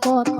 こと。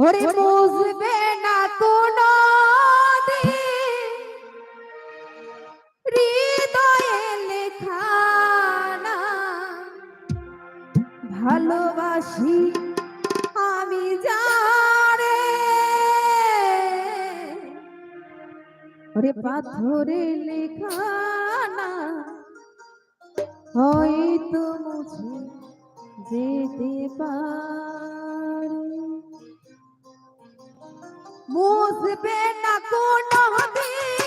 ওরে বুঝবে না হৃদয়ে লেখা ভালোবাসি ওরে পাথরে লেখানা হয়তো মুছে যেতে পারে। বুঝবে না কোনো দিন